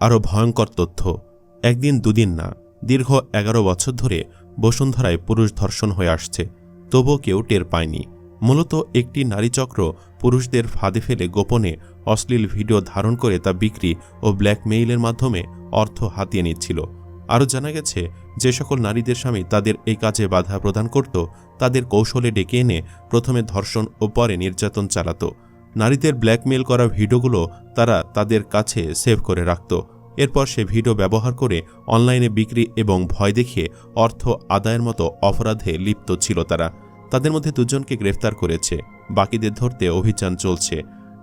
আরও ভয়ঙ্কর তথ্য। একদিন দুদিন না, দীর্ঘ এগারো বছর ধরে বসুন্ধরায় পুরুষ ধর্ষণ হয়ে আসছে, তবুও কেউ টের পায়নি। মূলত একটি নারীচক্র পুরুষদের ফাঁদে ফেলে গোপনে অশ্লীল ভিডিও ধারণ করে তা বিক্রি ও ব্ল্যাকমেইলের মাধ্যমে অর্থ হাতিয়ে নিচ্ছিল। আরও জানা গেছে, যে সকল নারীদের স্বামী তাদের এই কাজে বাধা প্রদান করত, তাদের কৌশলে ডেকে এনে প্রথমে ধর্ষণ ও পরে নির্যাতন চালাতো। নারীদের ব্ল্যাকমেল করা ভিডিওগুলো তারা তাদের কাছে সেভ করে রাখত। এরপর সে ভিডিও ব্যবহার করে অনলাইনে বিক্রি এবং ভয় দেখিয়ে অর্থ আদায়ের মতো অপরাধে লিপ্ত ছিল তারা। তাদের মধ্যে দুজনকে গ্রেফতার করেছে। বাকিদের ধরতে অভিযান চলছে।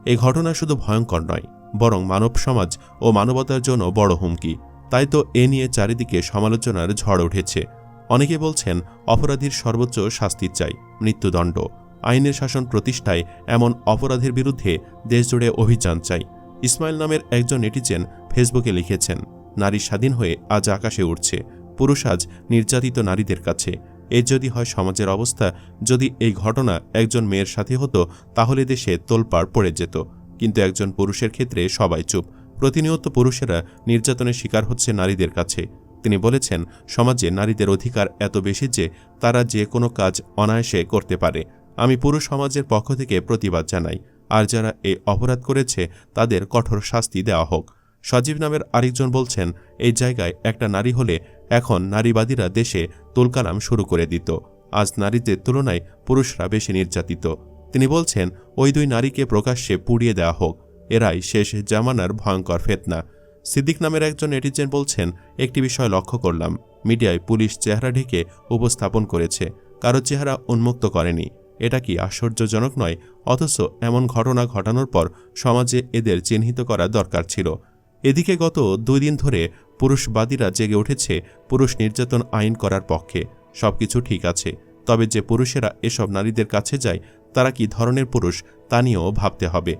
এই ঘটনা শুধু ভয়ঙ্কর নয়, বরং মানব সমাজ ও মানবতার জন্য বড় হুমকি। তাই তো এ নিয়ে চারিদিকে সমালোচনার ঝড় উঠেছে। অনেকে বলছেন, অপরাধীর সর্বোচ্চ শাস্তি চাই, মৃত্যুদণ্ড। আইনের শাসন প্রতিষ্ঠায় এমন অপরাধের বিরুদ্ধে দেশজুড়ে অভিযান চাই। ইসমাইল নামের একজন নেটিজেন ফেসবুকে লিখেছেন, নারী স্বাধীন হয়ে আজ আকাশে উঠছে পুরুষ আজ নির্যাতিত নারীদের কাছে। এ যদি হয় সমাজের অবস্থা, যদি এই ঘটনা একজন মেয়ের সাথে হতো, তাহলে দেশে তোলপাড় পড়ে যেত। কিন্তু একজন পুরুষের ক্ষেত্রে সবাই চুপ। প্রতিনিয়ত পুরুষেরা নির্যাতনের শিকার হচ্ছে নারীদের কাছে। তিনি বলেছেন, সমাজে নারীদের অধিকার এত বেশি যে তারা যে কোনো কাজ অনায়াসে করতে পারে। আমি পুরুষ সমাজের পক্ষ থেকে প্রতিবাদ জানাই, আর যারা এই অপরাধ করেছে, তাদের কঠোর শাস্তি দেওয়া হোক। সজীব নামের আরেকজন বলছেন, এই জায়গায় একটা নারী হলে এখন নারীবাদীরা দেশে তুলকালাম শুরু করে দিত। আজ নারীদের তুলনায় পুরুষরা বেশি নির্যাতিত। তিনি বলছেন, ওই দুই নারীকে প্রকাশ্যে পুড়িয়ে দেওয়া হোক। এরাই শেষ জামানার ভয়ঙ্কর ফেতনা। সিদ্দিক নামের একজন নেটিজেন বলছেন, একটি বিষয় লক্ষ্য করলাম। মিডিয়ায় পুলিশ চেহারা ঢেকে উপস্থাপন করেছে। কারও চেহারা উন্মুক্ত করেনি। এটা কি আশ্চর্যজনক নয়? অথচ এমন ঘটনা ঘটানোর পর সমাজে এদের চিহ্নিত করা দরকার ছিল। এদিকে গত দুই দিন ধরে পুরুষবাদীরা জেগে উঠেছে পুরুষ নির্যাতন আইন করার পক্ষে। সবকিছু ঠিক আছে। তবে যে পুরুষেরা এসব নারীদের কাছে যায়, তারা কি ধরনের পুরুষ, তা নিয়েও ভাবতে হবে।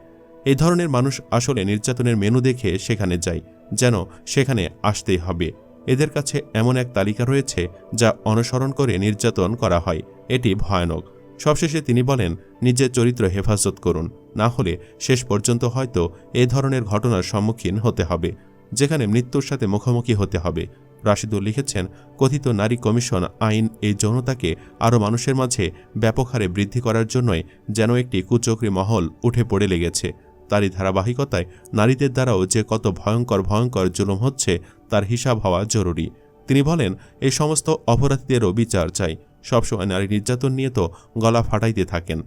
এই ধরনের মানুষ আসলে নির্যাতনের মেনু দেখে সেখানে যায়, যেন সেখানে আসতেই হবে। এদের কাছে এমন এক তালিকা রয়েছে, যা অনুসরণ করে নির্যাতন করা হয়। এটি ভয়ানক। সবশেষে তিনি বলেন, নিজের চরিত্র হেফাজত করুন, না হলে শেষ পর্যন্ত হয়তো এ ধরনের ঘটনার সম্মুখীন হতে হবে, যেখানে মৃত্যুর সাথে মুখোমুখি হতে হবে। রাশিদুল লিখেছেন, কথিত নারী কমিশন আইন এই যৌনতাকে আরও মানুষের মাঝে ব্যাপক হারে বৃদ্ধি করার জন্যই যেন একটি কুচক্রী মহল উঠে পড়ে লেগেছে। তারই ধারাবাহিকতায় নারীদের দ্বারাও যে কত ভয়ঙ্কর ভয়ঙ্কর জুলুম হচ্ছে, তার হিসাব হওয়া জরুরি। তিনি বলেন এই সমস্ত অপরাধীদেরও বিচার চাই। সবসময় নারী নির্যাতন নিয়ে তো গলা ফাটাইতে থাকেন।